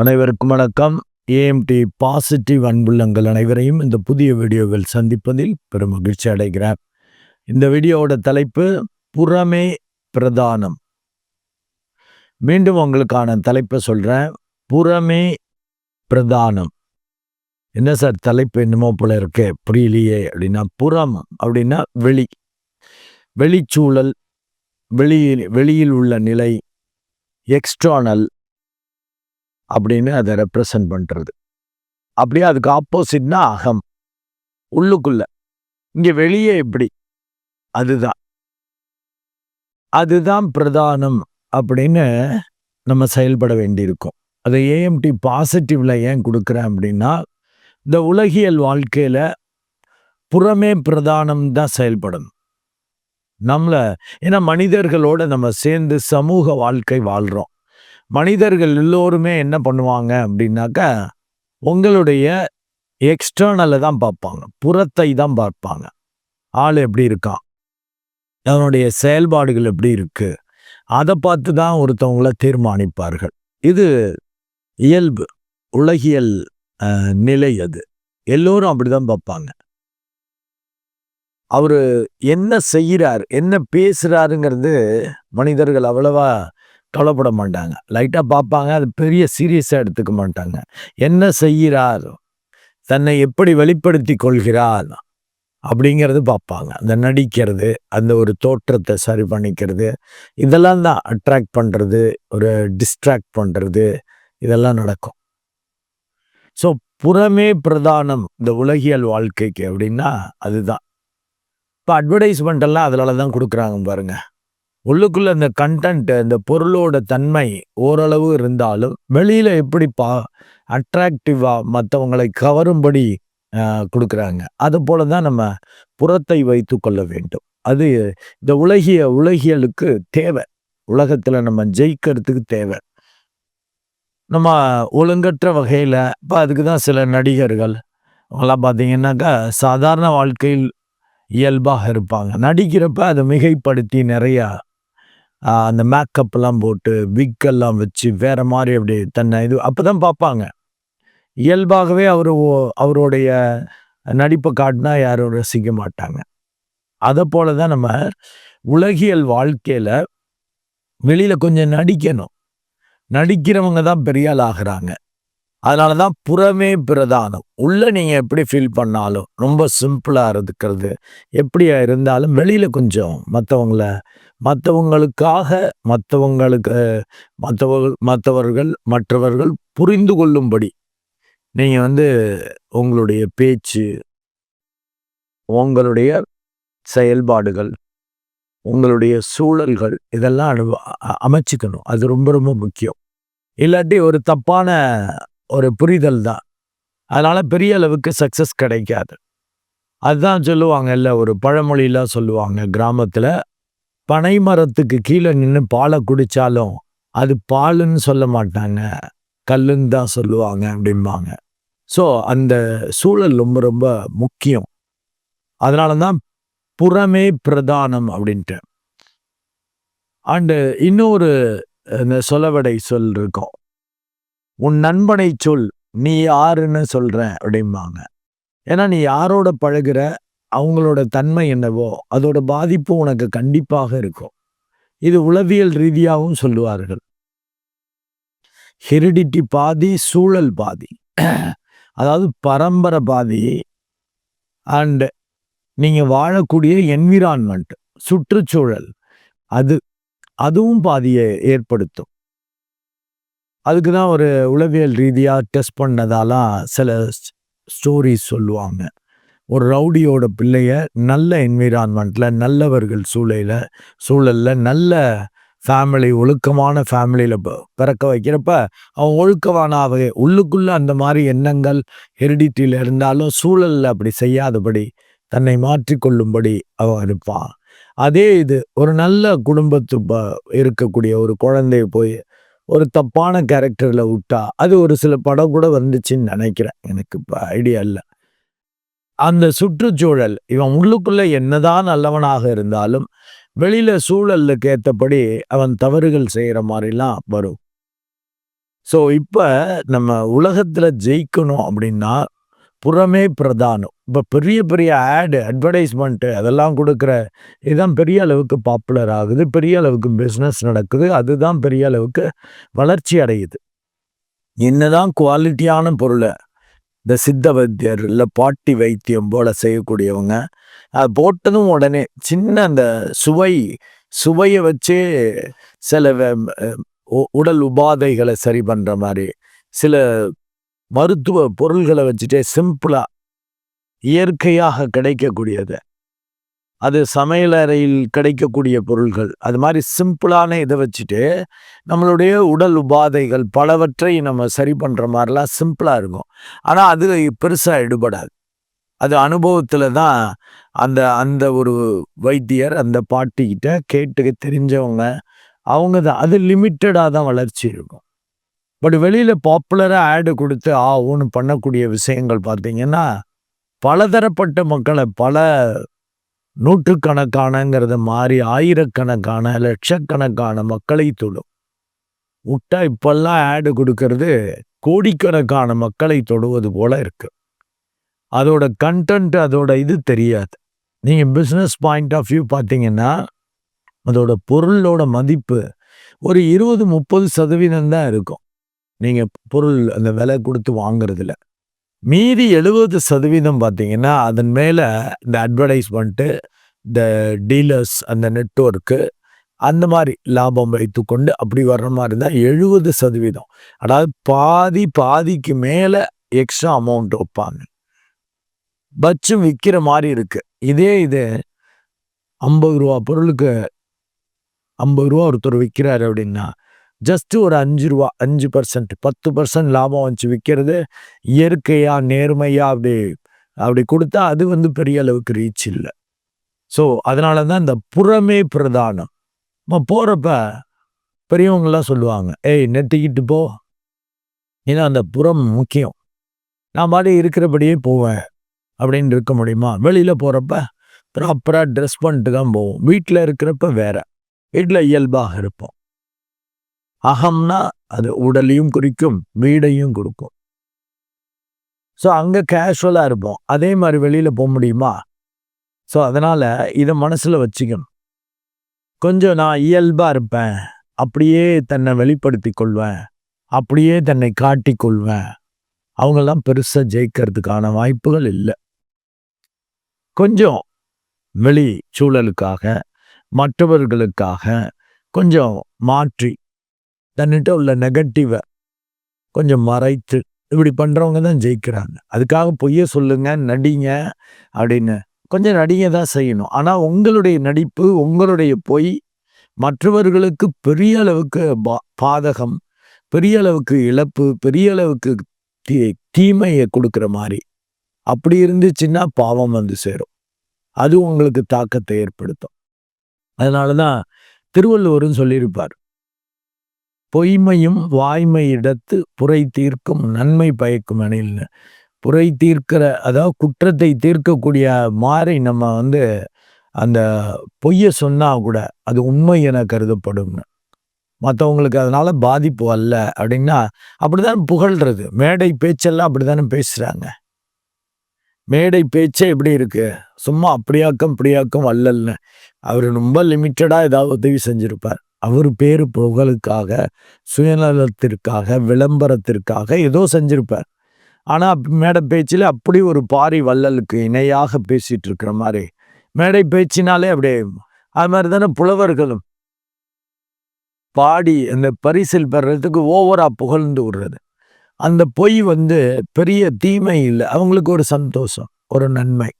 அனைவருக்கும் வணக்கம். AMD positive அன்புள்ளங்கள் அனைவரையும் இந்த புதிய வீடியோவில் சந்திப்பதில் பெரும் மகிழ்ச்சி அடைகிறேன். இந்த வீடியோவோட தலைப்பு புறமே பிரதானம். மீண்டும் உங்களுக்கான தலைப்பை சொல்கிறேன் புறமே பிரதானம். என்ன சார் தலைப்பு என்னமோ போல இருக்கு புரியலையே அப்படின்னா புறம் அப்படின்னா வெளி. வெளிச்சூழல் வெளியில் வெளியில் உள்ள நிலை எக்ஸ்டர்னல் அப்படின்னு அதை ரெப்ரசன்ட் பண்ணுறது அப்படியே அதுக்கு ஆப்போசிட்னா அகம். உள்ளுக்குள்ள. இங்கே வெளியே எப்படி? அதுதான். அதுதான் பிரதானம் அப்படின்னு நம்ம செயல்பட வேண்டியிருக்கும். அதை ஏஎம்டி பாசிட்டிவ்ல ஏன் கொடுக்குறேன் அப்படின்னா இந்த உலகியல் வாழ்க்கையில் புறமே பிரதானம் தான் செயல்படணும். நம்மளை ஏன்னா மனிதர்களோட நம்ம சேர்ந்து சமூக வாழ்க்கை வாழ்கிறோம் மனிதர்கள் எல்லோருமே என்ன பண்ணுவாங்க அப்படின்னாக்கா உங்களுடைய எக்ஸ்டர்னலை தான் பார்ப்பாங்க. புறத்தை தான் பார்ப்பாங்க. ஆள் எப்படி இருக்கான்? அவனுடைய செயல்பாடுகள் எப்படி இருக்குது அதை பார்த்து தான் ஒருத்தவங்கள தீர்மானிப்பார்கள். இது இயல்பு உலகியல் நிலை அது. எல்லோரும் அப்படிதான் பார்ப்பாங்க. அவர் என்ன செய்கிறார் என்ன பேசுகிறாருங்கிறது மனிதர்கள் அவ்வளவா கவலைப்பட மாட்டாங்க. லைட்டாக பார்ப்பாங்க அது பெரிய சீரியஸாக எடுத்துக்க மாட்டாங்க. என்ன செய்கிறார் தன்னை எப்படி வெளிப்படுத்தி கொள்கிறார் அப்படிங்கிறது பார்ப்பாங்க. அந்த நடிக்கிறது அந்த ஒரு தோற்றத்தை சரி பண்ணிக்கிறது இதெல்லாம் தான் அட்ராக்ட் பண்ணுறது ஒரு டிஸ்ட்ராக்ட் பண்ணுறது இதெல்லாம் நடக்கும். ஸோ புறமே பிரதானம் இந்த உலகியல் வாழ்க்கைக்கு அப்படின்னா அதுதான். இப்போ அட்வர்டைஸ்மெண்ட் எல்லாம் அதனால தான் கொடுக்குறாங்க பாருங்கள் உள்ளுக்குள்ள இந்த கண்டென்ட் இந்த பொருளோட தன்மை ஓரளவு இருந்தாலும் வெளியில எப்படி பா அட்ராக்டிவாக மற்றவங்களை கவரும்படி கொடுக்குறாங்க. அது போல தான் நம்ம புறத்தை வைத்து கொள்ள வேண்டும். அது இந்த உலகிய உலகியலுக்கு தேவை. உலகத்தில் நம்ம ஜெயிக்கிறதுக்கு தேவை. நம்ம ஒழுங்கற்ற வகையில் இப்போ அதுக்கு தான் சில நடிகர்கள் அவங்களாம் பார்த்தீங்கன்னாக்கா சாதாரண வாழ்க்கையில் இயல்பாக இருப்பாங்க. நடிக்கிறப்ப அதை மிகைப்படுத்தி நிறையா அந்த மேக்கப்லாம் போட்டு விக்கெல்லாம் வச்சு வேறு மாதிரி அப்படி தன்னை இது அப்பதான் பார்ப்பாங்க. இயல்பாகவே அவர் அவருடைய நடிப்பை காட்டினா யாரும் ரசிக்க மாட்டாங்க. அதை போல தான் நம்ம உலகியல் வாழ்க்கையில் வெளியில் கொஞ்சம் நடிக்கணும். நடிக்கிறவங்க தான் பெரிய ஆகிறாங்க. அதனால தான் புறமே பிரதானம். உள்ளே நீங்கள் எப்படி ஃபீல் பண்ணாலும் ரொம்ப சிம்பிளாக இருக்கிறது. எப்படியா இருந்தாலும் வெளியில் கொஞ்சம் மற்றவங்கள மற்றவங்களுக்காக மற்றவங்களுக்கு மற்றவர்கள் மற்றவர்கள் மற்றவர்கள் புரிந்து கொள்ளும்படி நீங்கள் வந்து உங்களுடைய பேச்சு உங்களுடைய செயல்பாடுகள் உங்களுடைய சூழல்கள் இதெல்லாம் அனுப அமைச்சிக்கணும். அது ரொம்ப ரொம்ப முக்கியம். இல்லாட்டி ஒரு தப்பான ஒரு புரிதல் தான். அதனால் பெரிய அளவுக்கு சக்ஸஸ் கிடைக்காது. அதுதான் சொல்லுவாங்கல்ல ஒரு பழமொழியெலாம் சொல்லுவாங்க கிராமத்தில் பனை மரத்துக்கு கீழே நின்று பாலை குடித்தாலும் அது பாலுன்னு சொல்ல மாட்டாங்க. கல்லுன்னு தான் சொல்லுவாங்க அப்படிம்பாங்க. ஸோ அந்த சூழல் ரொம்ப ரொம்ப முக்கியம். அதனால தான் புறமே பிரதானம் அப்படின்ட்டு. அண்டு இன்னொரு இந்த சொலவடை சொல் இருக்கும். உன் நண்பனை சொல் நீ யாருன்னு சொல்ற அப்படிம்பாங்க. ஏன்னா நீ யாரோட பழகிற அவங்களோட தன்மை என்னவோ அதோட பாதிப்பு உனக்கு கண்டிப்பாக இருக்கும். இது உளவியல் ரீதியாகவும் சொல்லுவார்கள். ஹெரிடிட்டி பாதி சூழல் பாதி. அதாவது பரம்பரை பாதி. அண்டு நீங்க வாழக்கூடிய என்விரான்மெண்ட் சுற்றுச்சூழல். அது அதுவும் பாதியை ஏற்படுத்தும். அதுக்கு தான் ஒரு உளவியல் ரீதியாக டெஸ்ட் பண்ணதாலாம் சில ஸ்டோரிஸ் சொல்லுவாங்க. ஒரு ரவுடியோட பிள்ளைய நல்ல என்விரான்மெண்ட்டில் நல்லவர்கள் சூழலில் சூழலில் நல்ல ஃபேமிலி ஒழுக்கமான ஃபேமிலியில் பிறக்க வைக்கிறப்ப அவன் ஒழுக்கமானாவே உள்ளுக்குள்ளே அந்த மாதிரி எண்ணங்கள் ஹெரிடிட்டியில் இருந்தாலும் சூழலில் அப்படி செய்யாதபடி தன்னை மாற்றிக்கொள்ளும்படி அவன் இருப்பான். அதே இது ஒரு நல்ல குடும்பத்து ப- இருக்கக்கூடிய ஒரு குழந்தைய போய் ஒரு தப்பான கேரக்டரில் விட்டா அது ஒரு சில படம் கூட வந்துச்சுன்னு நினைக்கிறேன். எனக்கு இப்போ ஐடியா இல்லை. அந்த சுற்றுச்சூழல் இவன் உள்ளுக்குள்ளே என்னதான் நல்லவனாக இருந்தாலும் வெளியில சூழலுக்கு ஏற்றபடி அவன் தவறுகள் செய்கிற மாதிரிலாம் வரும். ஸோ இப்போ நம்ம உலகத்தில் ஜெயிக்கணும் அப்படின்னா புறமே பிரதானம். இப்போ பெரிய பெரிய ஆடு அட்வர்டைஸ்மெண்ட்டு அதெல்லாம் கொடுக்குற இதுதான் பெரிய அளவுக்கு பாப்புலர் ஆகுது. பெரிய அளவுக்கு பிஸ்னஸ் நடக்குது. அதுதான் பெரிய அளவுக்கு வளர்ச்சி அடையுது. என்னதான் குவாலிட்டியான பொருளை இந்த சித்த வைத்தியர், இல்லை பாட்டி வைத்தியம் போல் செய்யக்கூடியவங்க, அது போட்டதும் உடனே சின்ன அந்த சுவை சுவையை வச்சே சில உ உடல் உபாதைகளை சரி பண்ணுற மாதிரி சில மருத்துவ பொருள்களை வச்சுட்டே சிம்பிளாக இயற்கையாக கிடைக்கக்கூடியது அது சமையலறையில் கிடைக்கக்கூடிய பொருள்கள். அது மாதிரி சிம்பிளான இதை வச்சுட்டு, நம்மளுடைய உடல் உபாதைகள் பலவற்றை நம்ம சரி பண்ணுற மாதிரிலாம் சிம்பிளாக இருக்கும். ஆனால் அது பெருசாக எடுபடாது. அது அனுபவத்தில் தான் அந்த அந்த ஒரு வைத்தியர், அந்த பாட்டிகிட்ட கேட்டு தெரிஞ்சவங்க, அவங்க தான் அது லிமிட்டடாக தான் வளர்ச்சி இருக்கும். பட் வெளியில பாப்புலராக ஆடு கொடுத்து ஆ ஊன்னு பண்ணக்கூடிய விஷயங்கள் பார்த்தீங்கன்னா, பலதரப்பட்ட மக்களை பல நூற்றுக்கணக்கானங்கிறத மாறி ஆயிரக்கணக்கான, லட்சக்கணக்கான மக்களை தொடும். விட்டா இப்பல்லாம் ஆடு கொடுக்கறது கோடிக்கணக்கான மக்களை தொடுவது போல இருக்கு. அதோட கன்டென்ட் அதோட இது தெரியாது. நீங்க பிஸ்னஸ் பாயிண்ட் ஆஃப் வியூ பார்த்தீங்கன்னா, அதோட பொருளோட மதிப்பு ஒரு 20, 30% தான் இருக்கும். நீங்கள் பொருள் அந்த விலை கொடுத்து வாங்குறதில்ல. மீதி 70% பார்த்தீங்கன்னா, அதன் மேலே இந்த அட்வர்டைஸ்மெண்ட்டு இந்த டீலர்ஸ் அந்த நெட்ஒர்க்கு அந்த மாதிரி லாபம் வைத்துக்கொண்டு அப்படி வர்ற மாதிரி தான் 70% அதாவது பாதி, பாதிக்கு மேலே எக்ஸ்ட்ரா அமௌண்ட் வைப்பாங்க. பட்சம் விற்கிற மாதிரி இருக்குது இதே இது ஐம்பது ரூபா பொருளுக்கு ஐம்பது ரூபா ஒருத்தர் விற்கிறாரு அப்படின்னா, ஜஸ்ட்டு ஒரு அஞ்சு ரூபா அஞ்சு பர்சன்ட் பத்து பர்சன்ட் லாபம் வச்சு விற்கிறது இயற்கையாக நேர்மையாக அப்படி அப்படி கொடுத்தா அது வந்து பெரிய அளவுக்கு ரீச் இல்லை ஸோ அதனால தான் இந்த புறமே பிரதானம். நம்ம போகிறப்ப பெரியவங்கலாம் சொல்லுவாங்க, "ஏய் நெட்டிக்கிட்டு போ." ஏன்னா அந்த புறம் முக்கியம். நான் மாதிரி இருக்கிறபடியே போவேன். அப்படின்னு இருக்க முடியுமா? வெளியில் போகிறப்ப ப்ராப்பராக ட்ரெஸ் பண்ணிட்டு தான் போவோம். வீட்டில் இருக்கிறப்ப வேற. வீட்டில் இயல்பாக இருப்போம். அகம்னா அது உடலையும் குறிக்கும், வீடையும் கொடுக்கும். ஸோ அங்கே கேஷுவலாக இருப்போம். அதே மாதிரி வெளியில் போக முடியுமா? ஸோ அதனால் இதை மனசில் வச்சுக்கணும். கொஞ்சம் நான் இயல்பாக இருப்பேன். அப்படியே தன்னை வெளிப்படுத்தி கொள்வேன். அப்படியே தன்னை காட்டிக்கொள்வேன் அவங்கலாம் பெருசாக ஜெயிக்கிறதுக்கான வாய்ப்புகள் இல்லை கொஞ்சம் வெளி சூழலுக்காக, மற்றவர்களுக்காக கொஞ்சம் மாற்றி, தன்னிட்ட உள்ள நெகட்டிவை கொஞ்சம் மறைத்து, இப்படி பண்ணுறவங்க தான் ஜெயிக்கிறாங்க. அதுக்காக பொய்ய சொல்லுங்க, நடிங்க அப்படின்னு. கொஞ்சம் நடிங்க தான் செய்யணும். ஆனால் உங்களுடைய நடிப்பு, உங்களுடைய பொய் மற்றவர்களுக்கு பெரிய அளவுக்கு பா பாதகம், பெரிய அளவுக்கு இழப்பு, பெரிய அளவுக்கு தீ தீமையை கொடுக்குற மாதிரி அப்படி இருந்துச்சுன்னா பாவம் வந்து சேரும். அது உங்களுக்கு தாக்கத்தை ஏற்படுத்தும். அதனால தான் திருவள்ளுவரும் சொல்லியிருப்பார். பொய்மையும் வாய்மையிடத்து புரை தீர்க்கும் நன்மை பயக்கும் எனில்னு. புரை தீர்க்கிற அதாவது குற்றத்தை தீர்க்கக்கூடிய மாறி நம்ம வந்து அந்த பொய்யை சொன்னால் கூட, அது உண்மை என கருதப்படும்னு. மற்றவங்களுக்கு அதனால் பாதிப்பு அல்ல அப்படின்னா, அப்படிதான் புகழ்றது. மேடை பேச்செல்லாம் அப்படி தானே பேசுகிறாங்க மேடை பேச்சே எப்படி இருக்குது சும்மா அப்படியாக்கம், இப்படியாக்கம் வள்ளல்னு. அவர் ரொம்ப லிமிட்டடாக ஏதாவது உதவி செஞ்சுருப்பார் அவர் பேரு புகழுக்காக, சுயநலத்திற்காக, விளம்பரத்திற்காக ஏதோ செஞ்சிருப்பார். ஆனால் மேடை பேச்சில் அப்படி ஒரு பாரி வள்ளலுக்கு இணையாக பேசிகிட்டு இருக்கிற மாதிரி மேடை பேச்சினாலே அப்படியே அது மாதிரி தானே புலவர்களும். பாடி அந்த பரிசில் பெறதுக்கு ஓவராக புகழ்ந்து விடுறது. அந்த பொய் வந்து பெரிய தீமை இல்லை அவங்களுக்கு ஒரு சந்தோஷம், ஒரு நன்மை.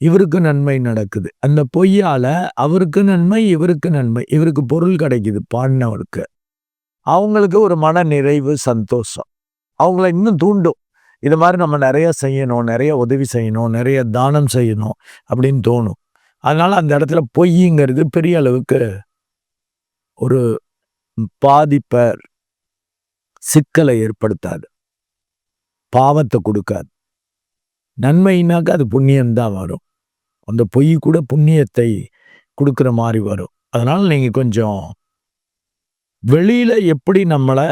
இவருக்கு நன்மை நடக்குது. அந்த பொய்யால அவருக்கு நன்மை, இவருக்கு நன்மை. இவருக்கு பொருள் கிடைக்குது பாடினவருக்கு அவங்களுக்கு ஒரு மன நிறைவு, சந்தோஷம். அவங்கள இன்னும் தூண்டும். இது மாதிரி நம்ம நிறைய செய்யணும், நிறைய உதவி செய்யணும், நிறைய தானம் செய்யணும் அப்படின்னு தோணும். அதனால அந்த இடத்துல பொய்ங்கிறது பெரிய அளவுக்கு ஒரு பாதிப்பை சிக்கலை ஏற்படுத்தாது. பாவத்தை கொடுக்காது நன்மைனாக்க அது புண்ணியம் தான் வரும். அந்த பொய் கூட புண்ணியத்தை கொடுக்குற மாதிரி வரும். அதனால் நீங்கள் கொஞ்சம் வெளியில் எப்படி நம்மளை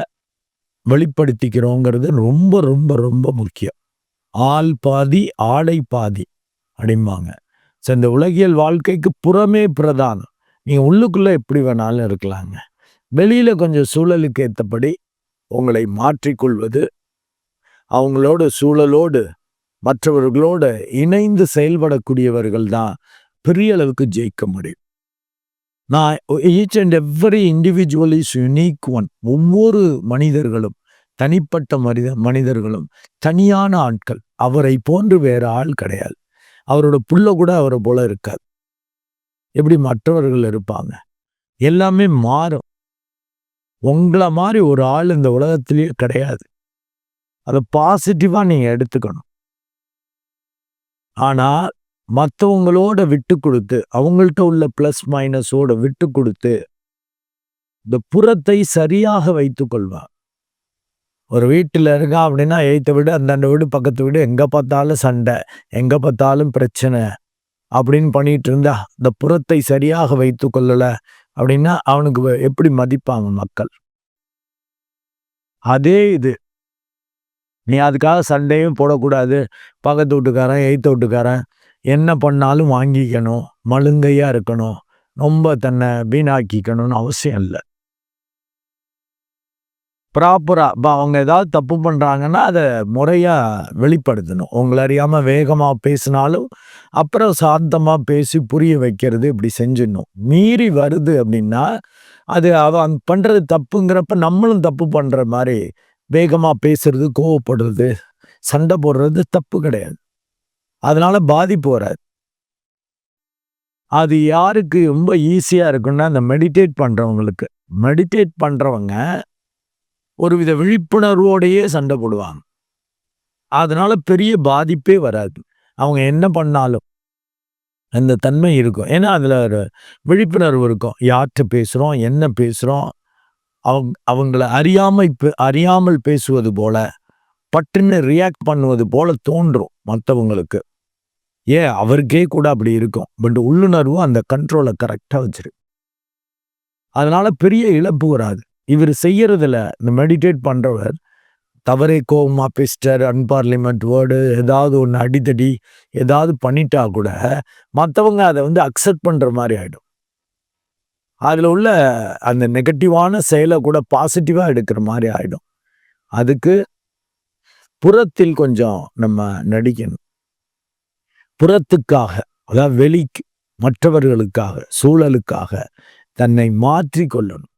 வெளிப்படுத்திக்கிறோங்கிறது ரொம்ப ரொம்ப ரொம்ப முக்கியம் ஆள் பாதி ஆடை பாதி அப்படிம்பாங்க ஸோ இந்த உலகியல் வாழ்க்கைக்கு புறமே பிரதானம் நீங்கள் உள்ளுக்குள்ளே எப்படி வேணாலும் இருக்கலாங்க வெளியில் கொஞ்சம் சூழலுக்கு ஏற்றபடி உங்களை மாற்றிக்கொள்வது அவங்களோட சூழலோடு மற்றவர்களோட இணைந்து செயல்படக்கூடியவர்கள் தான் பெரிய அளவுக்கு ஜெயிக்க முடியும். நான் each and every individual is unique one ஒவ்வொரு மனிதர்களும் தனிப்பட்ட மனித மனிதர்களும் தனியான ஆட்கள். அவரை போன்று வேற ஆள் கிடையாது. அவரோட புள்ள கூட அவரை போல இருக்காது. எப்படி மற்றவர்கள் இருப்பாங்க? எல்லாமே மாறும். உங்களை மாதிரி ஒரு ஆள் இந்த உலகத்திலேயே கிடையாது. அதை பாசிட்டிவாக நீங்கள் எடுத்துக்கணும். ஆனால் மற்றவங்களோட விட்டு கொடுத்து அவங்கள்ட்ட உள்ள ப்ளஸ் மைனஸோட விட்டு கொடுத்து இந்த புறத்தை சரியாக வைத்து கொள்வார் ஒரு வீட்டில் இருக்கா அப்படின்னா எய்த்த வீடு அந்தாண்ட வீடு பக்கத்து வீடு எங்கே பார்த்தாலும் சண்டை எங்கே பார்த்தாலும் பிரச்சனை அப்படின்னு பண்ணிட்டு இருந்தா இந்த புறத்தை சரியாக வைத்து கொள்ளலை அப்படின்னா அவனுக்கு எப்படி மதிப்பாங்க மக்கள்? அதே இது. நீ அதுக்காக சண்டையும் போடக்கூடாது. பக்கத்து வீட்டுக்காரன் எய்த்த வீட்டுக்காரன் என்ன பண்ணாலும் வாங்கிக்கணும். மழுங்கையாக இருக்கணும். ரொம்ப தன்னை வீணாக்கிக்கணும்னு அவசியம் இல்லை. ப்ராப்பராக இப்போ அவங்க ஏதாவது தப்பு பண்ணுறாங்கன்னா அதை முறையாக வெளிப்படுத்தணும். உங்களை அறியாமல் வேகமாக பேசினாலும் அப்புறம் சாந்தமாக பேசி புரிய வைக்கிறது இப்படி செஞ்சிடணும். மீறி வருது அப்படின்னா அது அவன் பண்ணுறது தப்புங்கிறப்ப நம்மளும் தப்பு பண்ணுற மாதிரி வேகமாக பேசுறது கோவப்படுறது சண்டை போடுறது தப்பு கிடையாது. அதனால பாதிப்பு வராது. அது யாருக்கு ரொம்ப ஈஸியாக இருக்குன்னா அந்த மெடிடேட் பண்ணுறவங்களுக்கு மெடிடேட் பண்ணுறவங்க ஒருவித விழிப்புணர்வோடையே சண்டை போடுவாங்க. அதனால பெரிய பாதிப்பே வராது. அவங்க என்ன பண்ணாலும் அந்த தன்மை இருக்கும். ஏன்னா அதில் ஒரு விழிப்புணர்வு இருக்கும். யார்கிட்ட பேசுகிறோம் என்ன பேசுகிறோம் அவங்க அவங்கள அறியாமல் இப்போ அறியாமல் பேசுவது போல பட்டுன்னு ரியாக்ட் பண்ணுவது போல தோன்றும் மற்றவங்களுக்கு ஏன் அவருக்கே கூட அப்படி இருக்கும். பட் உள்ளுணர்வு அந்த கண்ட்ரோலை கரெக்டாக வச்சிருக்கு. அதனால பெரிய இழப்பு வராது. இவர் செய்யறதுல இந்த மெடிடேட் பண்ணுறவர் தவறே கோபமாக பேசிட்டார் அன்பார்லிமெண்ட் வேர்டு ஏதாவது ஒன்று அடித்தடி ஏதாவது பண்ணிட்டா கூட மற்றவங்க அதை வந்து அக்செப்ட் பண்ணுற மாதிரி ஆகிடும் அதில் உள்ள அந்த நெகட்டிவான செயலை கூட பாசிட்டிவாக எடுக்கிற மாதிரி ஆகிடும் அதுக்கு புறத்தில் கொஞ்சம் நம்ம நடிக்கணும். புறத்துக்காக அதாவது வெளிக்கு மற்றவர்களுக்காக சூழலுக்காக தன்னை மாற்றி கொள்ளணும்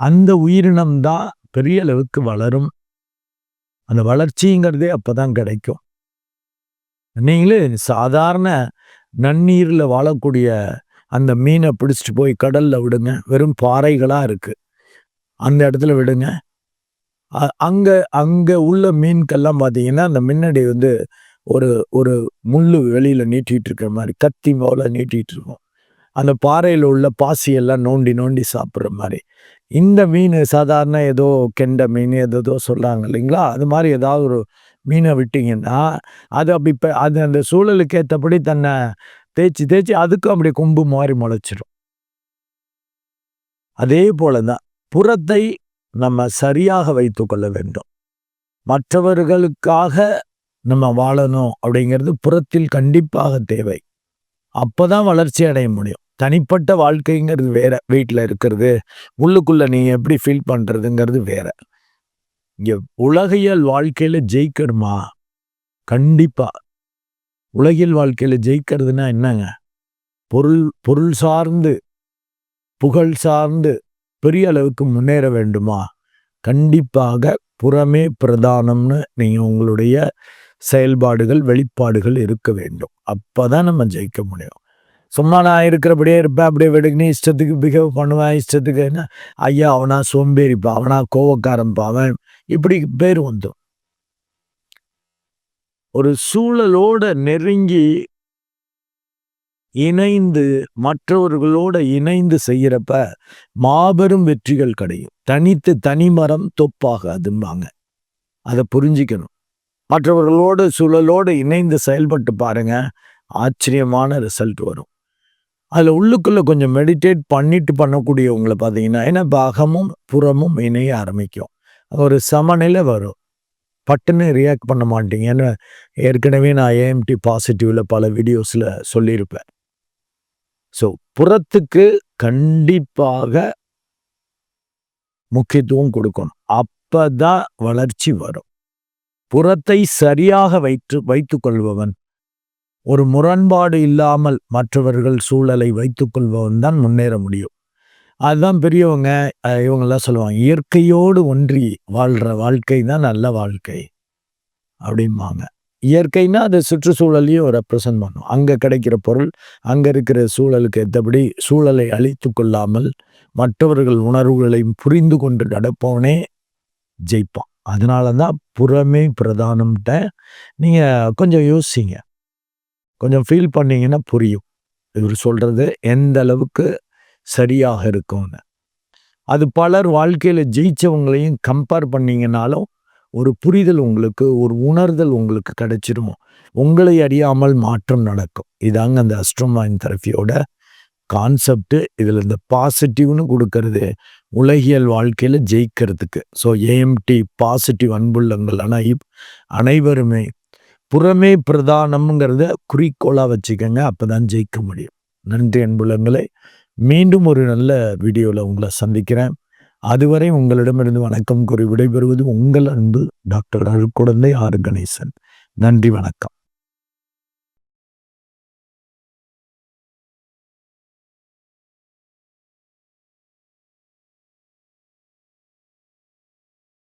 அந்த உயிரினம்தான் பெரிய அளவுக்கு வளரும். அந்த வளர்ச்சிங்கிறதே அப்பதான் கிடைக்கும். நீங்களே சாதாரண நன்னீரில் வாழக்கூடிய அந்த மீனை பிடிச்சிட்டு போய் கடல்ல விடுங்க. வெறும் பாறைகளாக இருக்கு. அந்த இடத்துல விடுங்க. அங்கே அங்கே உள்ள மீன்கெல்லாம் பார்த்தீங்கன்னா அந்த முன்னாடி வந்து ஒரு ஒரு முள்ளு வெளியில் நீட்டிகிட்டு இருக்கிற மாதிரி கத்தி போல நீட்டிகிட்டு இருக்கும். அந்த பாறையில் உள்ள பாசியெல்லாம் நோண்டி நோண்டி சாப்பிட்ற மாதிரி. இந்த மீன் சாதாரண ஏதோ கெண்ட மீன் ஏதோ சொல்கிறாங்க இல்லைங்களா? அது மாதிரி ஏதாவது ஒரு மீனை விட்டிங்கன்னா அது அப்படி இப்போ அது அந்த சூழலுக்கு ஏற்றபடி தன்னை தேய்ச்சி தேய்ச்சி அதுக்கும் அப்படி கொம்பு மாதிரி முளைச்சிடும் அதே போல தான் புறத்தை நம்ம சரியாக வைத்து கொள்ள வேண்டும். மற்றவர்களுக்காக நம்ம வாழணும் அப்படிங்கிறது புறத்தில் கண்டிப்பாக தேவை. அப்போதான் வளர்ச்சி அடைய முடியும். தனிப்பட்ட வாழ்க்கைங்கிறது வேற வீட்டில் இருக்கிறது உள்ளுக்குள்ளே நீ எப்படி ஃபீல் பண்ணுறதுங்கிறது வேற. இங்கே உலகியல் வாழ்க்கையில் ஜெயிக்கணுமா? கண்டிப்பாக உலகில் வாழ்க்கையில் ஜெயிக்கிறதுனா என்னங்க? பொருள் பொருள் சார்ந்து புகழ் சார்ந்து பெரிய அளவுக்கு முன்னேற வேண்டுமா? கண்டிப்பாக புறமே பிரதானம்னு நீங்கள் உங்களுடைய செயல்பாடுகள் வெளிப்பாடுகள் இருக்க வேண்டும். அப்போ தான் நம்ம ஜெயிக்க முடியும். சும்மா நான் இருக்கிறபடியே இருப்பேன் அப்படியே விடுங்கன்னு இஷ்டத்துக்கு பிஹேவ் பண்ணுவேன் இஷ்டத்துக்கு என்ன? ஐயா அவனா சோம்பேறிப்பா அவனா கோவக்காரன்பா அவன் இப்படி பேர் வந்துடும் ஒரு சூழலோட நெருங்கி இணைந்து மற்றவர்களோட இணைந்து செய்கிறப்ப மாபெரும் வெற்றிகள் கிடையும். தனித்து தனிமரம் தொப்பாகாதும்பாங்க. அதை புரிஞ்சிக்கணும். மற்றவர்களோட சூழலோடு இணைந்து செயல்பட்டு பாருங்க ஆச்சரியமான ரிசல்ட் வரும். அதில் உள்ளுக்குள்ளே கொஞ்சம் மெடிடேட் பண்ணிட்டு பண்ணக்கூடியவங்களை பார்த்தீங்கன்னா ஏன்னா பாகமும் புறமும் இணைய ஆரம்பிக்கும். ஒரு சமநிலை வரும். பட்டுன்னு ரியாக்ட் பண்ண மாட்டீங்க. ஏன்னா ஏற்கனவே நான் ஏஎம்டி பாசிட்டிவில் பல வீடியோஸில் சொல்லியிருப்பேன். ஸோ புறத்துக்கு கண்டிப்பாக முக்கியத்துவம் கொடுக்கணும். அப்பதான் வளர்ச்சி வரும். புறத்தை சரியாக வைத்து வைத்துக்கொள்பவன் ஒரு முரண்பாடு இல்லாமல் மற்றவர்கள் சூழலை வைத்துக்கொள்பவன் தான் முன்னேற முடியும். அதுதான் பெரியவங்க இவங்கெல்லாம் சொல்லுவாங்க இயற்கையோடு ஒன்றி வாழ்கிற வாழ்க்கை தான் நல்ல வாழ்க்கை. அப்படிம்பாங்க. இயற்கைன்னா அது சுற்றுச்சூழலையும் ரெப்ரசன்ட் பண்ணும். அங்கே கிடைக்கிற பொருள் அங்கே இருக்கிற சூழலுக்கு ஏற்றபடி சூழலை அழித்து கொள்ளாமல் மற்றவர்கள் உணர்வுகளையும் புரிந்து கொண்டு நடப்பவனே ஜெயிப்பான். அதனால தான் புறமே பிரதானம்ட்ட நீங்கள் கொஞ்சம் யோசிங்க. கொஞ்சம் ஃபீல் பண்ணீங்கன்னா புரியும். இவர் சொல்கிறது எந்த அளவுக்கு சரியாக இருக்கும்னு. அது பலர் வாழ்க்கையில் ஜெயித்தவங்களையும் கம்பேர் பண்ணிங்கனாலும் ஒரு புரிதல் உங்களுக்கு ஒரு உணர்தல் உங்களுக்கு கிடைச்சிரும்? உங்களை அறியாமல் மாற்றம் நடக்கும். இதாங்க அந்த அஸ்ட்ரோமைன் தெரப்பியோட கான்செப்டு இதில் இந்த பாசிட்டிவ்னு கொடுக்கறது உலகியல் வாழ்க்கையில் ஜெயிக்கிறதுக்கு. ஸோ ஏஎம்டி பாசிட்டிவ் அன்புள்ளங்கள் அனை அனைவருமே புறமே பிரதானம்ங்கிறத குறிக்கோளாக வச்சுக்கோங்க அப்போ தான் ஜெயிக்க முடியும். நன்றி அன்புள்ளங்களை. மீண்டும் ஒரு நல்ல வீடியோவில் உங்களை சந்திக்கிறேன். அதுவரை உங்களிடமிருந்து வணக்கம் கூறி விடைபெறுவது உங்கள் அன்பு டாக்டர் அருக்குழந்தை ஆர். கணேசன். நன்றி வணக்கம்.